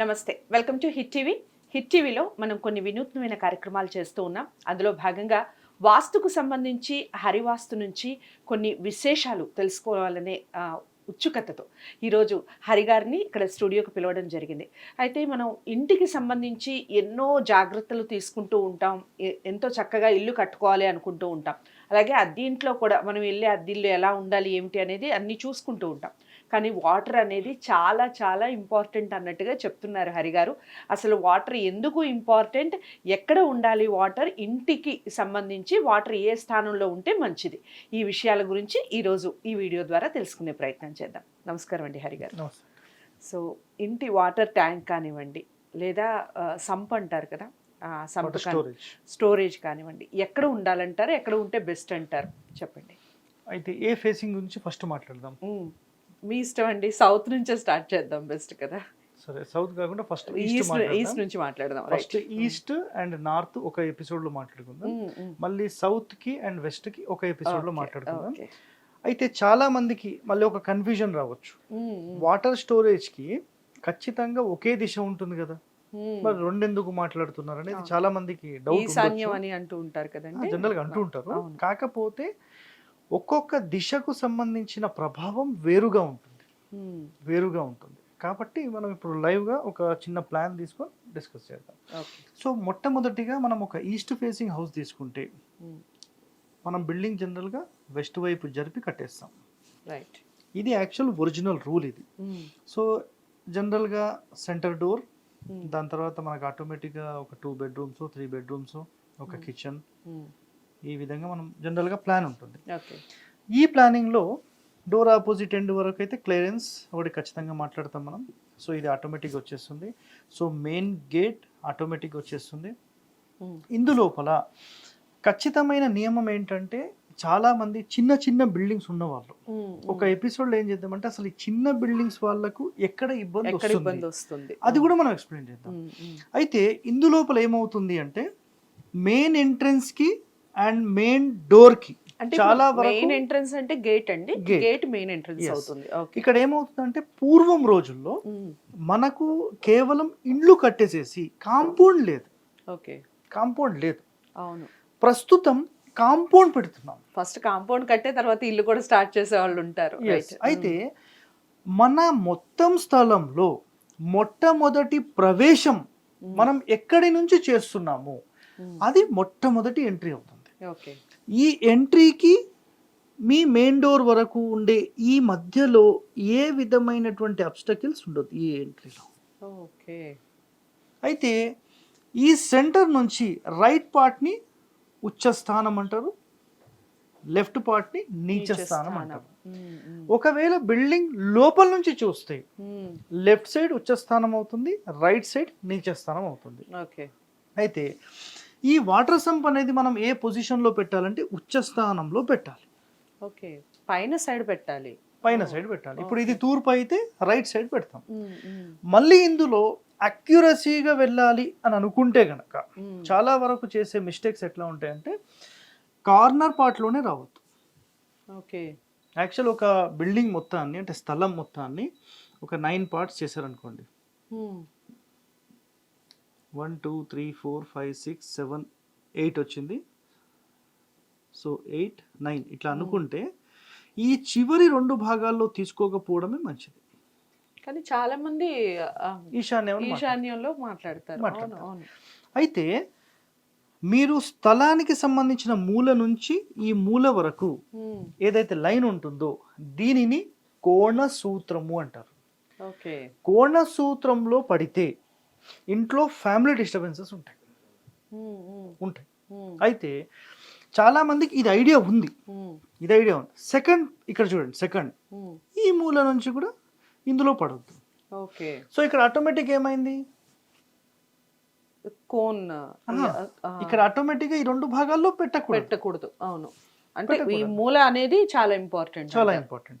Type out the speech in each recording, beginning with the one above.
నమస్తే. Welcome to hit TV. Hit టీవీలో మనం కొన్ని వినూత్నమైన కార్యక్రమాలు చేస్తూ ఉన్నాం. అందులో భాగంగా వాస్తుకు సంబంధించి హరివాస్తు నుంచి కొన్ని విశేషాలు తెలుసుకోవాలనే ఉత్సుకతతో ఈరోజు హరిగారిని ఇక్కడ స్టూడియోకి పిలవడం జరిగింది. అయితే మనం ఇంటికి సంబంధించి ఎన్నో జాగ్రత్తలు తీసుకుంటూ ఉంటాం. ఎంతో చక్కగా ఇల్లు కట్టుకోవాలి అనుకుంటూ ఉంటాం. అలాగే అద్దె ఇంట్లో కూడా మనం వెళ్ళే అద్దిల్లు ఎలా ఉండాలి ఏమిటి అనేది అన్నీ చూసుకుంటూ ఉంటాం. కానీ వాటర్ అనేది చాలా చాలా ఇంపార్టెంట్ అన్నట్టుగా చెప్తున్నారు హరి గారు. అసలు వాటర్ ఎందుకు ఇంపార్టెంట్? ఎక్కడ ఉండాలి వాటర్? ఇంటికి సంబంధించి వాటర్ ఏ స్థానంలో ఉంటే మంచిది? ఈ విషయాల గురించి ఈరోజు ఈ వీడియో ద్వారా తెలుసుకునే ప్రయత్నం చేద్దాం. నమస్కారం అండి హరి గారు. నమస్తే. సో ఇంటి వాటర్ ట్యాంక్ కానివ్వండి లేదా సంప్ అంటారు కదా సంప్ స్టోరేజ్. కానివ్వండి ఎక్కడ ఉండాలంటారు? ఎక్కడ ఉంటే బెస్ట్ అంటారు? చెప్పండి. అయితే ఏ ఫేసింగ్ గురించి ఫస్ట్ మాట్లాడదాం. మీ ఇష్టం అండి. సౌత్ నుంచే స్టార్ట్ చేద్దాం బెస్ట్ కదా. సరే సౌత్ కాకుండా ఫస్ట్ ఈస్ట్ ఈస్ట్ నుంచి మాట్లాడదాం. ఫస్ట్ ఈస్ట్ అండ్ నార్త్ ఒక ఎపిసోడ్లో మాట్లాడుకుందాం మళ్ళీ సౌత్కి అండ్ వెస్ట్కి ఒక ఎపిసోడ్లో మాట్లాడుకుందాం. అయితే చాలా మందికి మళ్ళీ ఒక కన్ఫ్యూజన్ రావచ్చు. వాటర్ స్టోరేజ్కి ఖచ్చితంగా ఒకే దిశ ఉంటుంది కదా. మరి రెండెందుకు మాట్లాడుతున్నారు అనేది. చాలా మందికి డౌట్ అని అంటూ ఉంటారు కదండి. జనరల్గా అంటూ ఉంటారు. కాకపోతే ఒక్కొక్క దిశకు సంబంధించిన ప్రభావం వేరుగా ఉంటుంది. వేరుగా ఉంటుంది కాబట్టి మనం ఇప్పుడు లైవ్గా ఒక చిన్న ప్లాన్ తీసుకొని డిస్కస్ చేద్దాం సో మొట్టమొదటిగా మనం ఒక ఈస్ట్ ఫేసింగ్ హౌస్ తీసుకుంటే. మనం బిల్డింగ్ జనరల్గా వెస్ట్ వైపు జరిపి కట్టేస్తాం రైట్ ఇది యాక్చువల్ ఒరిజినల్ రూల్ ఇది. సో జనరల్గా సెంటర్ డోర్. దాని తర్వాత మనకు ఆటోమేటిక్గా ఒక టూ బెడ్రూమ్స్ త్రీ బెడ్రూమ్స్ ఒక. కిచెన్. ఈ విధంగా మనం జనరల్గా ప్లాన్ ఉంటుంది. ఓకే. ఈ ప్లానింగ్లో డోర్ ఆపోజిట్ ఎండ్ వరకు అయితే క్లియరెన్స్ ఒకటి ఖచ్చితంగా మాట్లాడతాం మనం. సో ఇది ఆటోమేటిక్ వచ్చేస్తుంది. సో మెయిన్ గేట్ ఆటోమేటిక్ వచ్చేస్తుంది. ఇందులోపల ఖచ్చితమైన నియమం ఏంటంటే చాలా మంది చిన్న చిన్న బిల్డింగ్స్ ఉన్నవాళ్ళు. మ్మ్. ఒక ఎపిసోడ్లో ఏం చేద్దామంటే అసలు ఈ చిన్న బిల్డింగ్స్ వాళ్ళకు ఎక్కడ ఇబ్బంది వస్తుంది? అది కూడా మనం ఎక్స్ప్లెయిన్ చేద్దాం. అయితే ఇందులోపల ఏమవుతుంది అంటే మెయిన్ ఎంట్రన్స్కి అండ్ మెయిన్ డోర్కి. అంటే చాలా వరకు మెయిన్ ఎంట్రన్స్ అంటే గేట్ అండి. గేట్. Main entrance. అవుతుంది. ఇక్కడ ఏమవుతుందంటే పూర్వం రోజుల్లో. మనకు కేవలం ఇండ్లు కట్టేసేసి కాంపౌండ్ లేదు. ఓకే. కాంపౌండ్ లేదు. అవును. ప్రస్తుతం కాంపౌండ్ పెడుతున్నాం. ఫస్ట్ కాంపౌండ్ కట్టే తర్వాత ఇల్లు కూడా స్టార్ట్ చేసే వాళ్ళు ఉంటారు అయితే మన మొత్తం స్థలంలో మొట్టమొదటి ప్రవేశం. మనం ఎక్కడి నుంచి చేస్తున్నాము. అది మొట్టమొదటి ఎంట్రీ అవుతుంది. ఈ ఎంట్రీకి మీ మెయిన్ డోర్ వరకు ఉండే ఈ మధ్యలో ఏ విధమైనటువంటి అబ్స్టకిల్స్ ఉండదు ఈ ఎంట్రీలో. ఓకే. అయితే ఈ సెంటర్ నుంచి రైట్ పార్ట్ని ఉచ్చ స్థానం అంటారు లెఫ్ట్ పార్ట్ని నీచ స్థానం అంటారు. ఒకవేళ బిల్డింగ్ లోపల నుంచి చూస్తే. లెఫ్ట్ సైడ్ ఉచ్చ స్థానం అవుతుంది రైట్ సైడ్ నీచ స్థానం అవుతుంది. ఓకే. అయితే ఈ వాటర్ సంప్ అనేది మనం ఏ పొజిషన్లో పెట్టాలంటే ఉచ్చ స్థానంలో పెట్టాలి. ఓకే. పైన సైడ్ పెట్టాలి. పైన సైడ్ పెట్టాలి. ఇప్పుడు ఇది తూర్పు అయితే రైట్ సైడ్ పెడతాం. మళ్ళీ ఇందులో అక్యురసీగా వెళ్ళాలి అని అనుకుంటే గనక. చాలా వరకు చేసే మిస్టేక్స్ ఎట్లా ఉంటాయంటే కార్నర్ పార్ట్లోనే రావద్దు. ఓకే. యాక్చువల్ ఒక బిల్డింగ్ మొత్తాన్ని అంటే స్థలం మొత్తాన్ని ఒక నైన్ పార్ట్స్ చేశారనుకోండి. One two three four five six seven eight వచ్చింది. సో ఎయిట్ నైన్ ఇట్లా అనుకుంటే ఈ చివరి రెండు భాగాల్లో తీసుకోకపోవడమే మంచిది. కానీ చాలా మంది ఈశాన్యం. ఈశాన్యంలో మాట్లాడతారు. అయితే మీరు స్థలానికి సంబంధించిన మూల నుంచి ఈ మూల వరకు మ్మ్. ఏదైతే లైన్ ఉంటుందో దీనిని కోణ సూత్రము అంటారు. ఓకే. కోణ సూత్రంలో పడితే ఇంట్లో ఫ్యామిలీ డిస్టర్బెన్సెస్ ఉంటాయి. ఉంటాయి. అయితే చాలా మందికి ఇది ఐడియా ఉంది. ఇది ఐడియా ఉంది. సెకండ్ ఇక్కడ చూడండి సెకండ్. ఈ మూల నుంచి కూడా ఇందులో పడవద్దు ఓకే. సో ఇక్కడ ఆటోమేటిక్ ఏమైంది? కోన్. ఇక్కడ ఆటోమేటిక్గా ఈ రెండు భాగాల్లో పెట్టకూడదు. పెట్టకూడదు. అవును. అంటే ఈ. మూల అనేది చాలా ఇంపార్టెంట్ చాలా ఇంపార్టెంట్.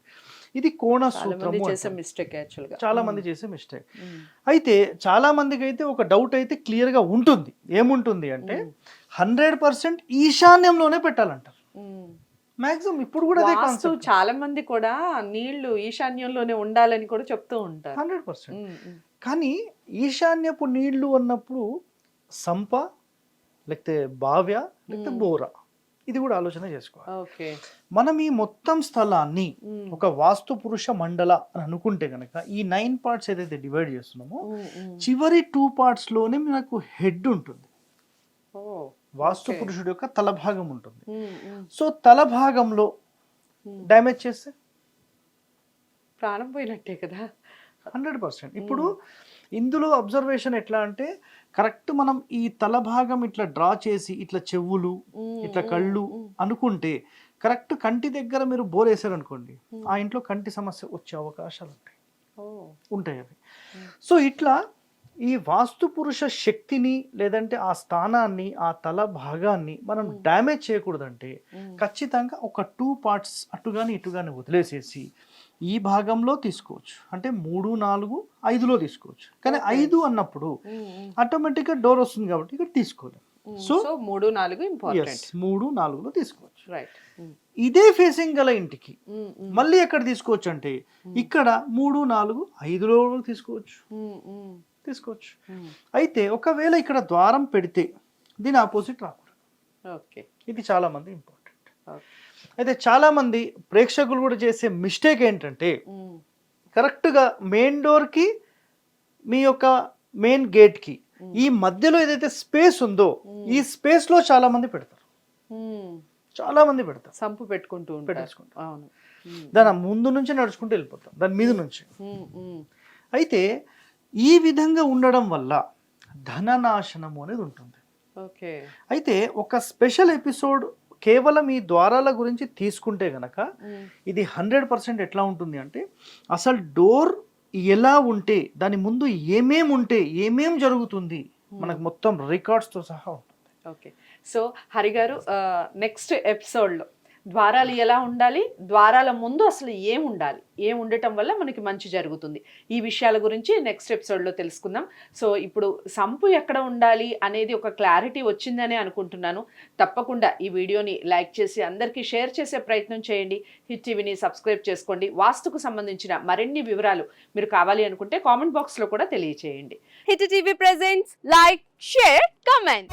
ఇది కోణ సూత్రము. మిస్టేక్ యాక్చువల్గా చాలా మంది చేసే మిస్టేక్ మ్మ్. అయితే చాలా మందికి అయితే ఒక డౌట్ అయితే క్లియర్గా ఉంటుంది ఏముంటుంది అంటే హండ్రెడ్ పర్సెంట్ ఈశాన్యంలోనే పెట్టాలంటారు. మాక్సిమం ఇప్పుడు కూడా అదే కాన్సెప్ట్ చాలా మంది కూడా నీళ్ళు ఈశాన్యంలోనే ఉండాలని కూడా చెప్తూ ఉంటారు హండ్రెడ్ పర్సెంట్. కానీ ఈశాన్యపు నీళ్ళు అన్నప్పుడు సంప లేకపోతే బావ్య లేకపోతే. బోరా ఇది కూడా ఆలోచన చేసుకోవాలి. ఓకే. మనం ఈ మొత్తం స్థలాన్ని ఒక వాస్తు పురుష మండల అని అనుకుంటే కనుక ఈ నైన్ పార్ట్స్ ఏదైతే డివైడ్ చేస్తున్నామో చివరి టూ పార్ట్స్లోనే మనకు హెడ్ ఉంటుంది. వాస్తు. పురుషుడు యొక్క తల భాగం ఉంటుంది. సో తల భాగంలో డ్యామేజ్ చేస్తే? ప్రాణం పోయినట్టే కదా. Hundred percent. ఇప్పుడు ఇందులో అబ్జర్వేషన్ ఎట్లా అంటే కరెక్ట్ మనం ఈ తల భాగం ఇట్లా డ్రా చేసి ఇట్లా చెవులు ఇట్లా కళ్ళు అనుకుంటే కరెక్ట్ కంటి దగ్గర మీరు బోర్ వేసారనుకోండి. ఆ ఇంట్లో కంటి సమస్య వచ్చే అవకాశాలు ఉంటాయి ఉంటాయి అవి. సో ఇట్లా ఈ వాస్తు పురుష శక్తిని లేదంటే ఆ స్థానాన్ని ఆ తల భాగాన్ని మనం. డ్యామేజ్ చేయకూడదంటే. ఖచ్చితంగా ఒక టూ పార్ట్స్ అటుగాని ఇటుగాని వదిలేసేసి ఈ భాగంలో తీసుకోవచ్చు. అంటే మూడు నాలుగు ఐదులో తీసుకోవచ్చు. కానీ. ఐదు అన్నప్పుడు ఆటోమేటిక్గా డోర్ వస్తుంది కాబట్టి ఇక్కడ తీసుకోలేము. సో మూడు నాలుగు ఇంపార్టెంట్ మూడు నాలుగులో తీసుకోవచ్చు. రైట్ ఇదే ఫేసింగ్ గల ఇంటికి మళ్ళీ ఎక్కడ తీసుకోవచ్చు అంటే ఇక్కడ మూడు నాలుగు ఐదులో తీసుకోవచ్చు. తీసుకోవచ్చు. అయితే ఒకవేళ ఇక్కడ ద్వారం పెడితే దీని ఆపోజిట్ రాకూడదు. ఓకే. ఇది చాలా మంది ఇంపార్టెంట్. అయితే చాలా మంది ప్రేక్షకులు కూడా చేసే మిస్టేక్ ఏంటంటే కరెక్ట్గా మెయిన్ డోర్కి మీ యొక్క మెయిన్ గేట్కి ఈ మధ్యలో ఏదైతే స్పేస్ ఉందో ఈ స్పేస్లో చాలా మంది పెడతారు. చాలా మంది పెడతారు. సంపు పెట్టుకుంటూ పెట్టేసుకుంటారు. అవును. దాని ముందు నుంచి నడుచుకుంటూ వెళ్ళిపోతాం. దాని మీద నుంచి. అయితే ఈ విధంగా ఉండడం వల్ల ధననాశనము అనేది ఉంటుంది. ఓకే. అయితే ఒక స్పెషల్ ఎపిసోడ్ కేవలం ఈ ద్వారాల గురించి తీసుకుంటే గనక ఇది హండ్రెడ్ పర్సెంట్ ఎట్లా ఉంటుంది అంటే అసలు డోర్ ఎలా ఉంటే దాని ముందు ఏమేం ఉంటే ఏమేం జరుగుతుంది మనకు మొత్తం రికార్డ్స్తో సహా ఉంటుంది. ఓకే. సో హరి గారు నెక్స్ట్ ఎపిసోడ్లో ద్వారాలు ఎలా ఉండాలి? ద్వారాల ముందు అసలు ఏం ఉండాలి? ఏం ఉండటం వల్ల మనకి మంచి జరుగుతుంది? ఈ విషయాల గురించి నెక్స్ట్ ఎపిసోడ్లో తెలుసుకుందాం. సో ఇప్పుడు సంపు ఎక్కడ ఉండాలి అనేది ఒక క్లారిటీ వచ్చిందనే అనుకుంటున్నాను. తప్పకుండా ఈ వీడియోని లైక్ చేసి అందరికీ షేర్ చేసే ప్రయత్నం చేయండి. హిట్ టీవీని సబ్స్క్రైబ్ చేసుకోండి. వాస్తుకు సంబంధించిన మరిన్ని వివరాలు మీరు కావాలి అనుకుంటే కామెంట్ బాక్స్లో కూడా తెలియచేయండి. Hit TV presents like share comment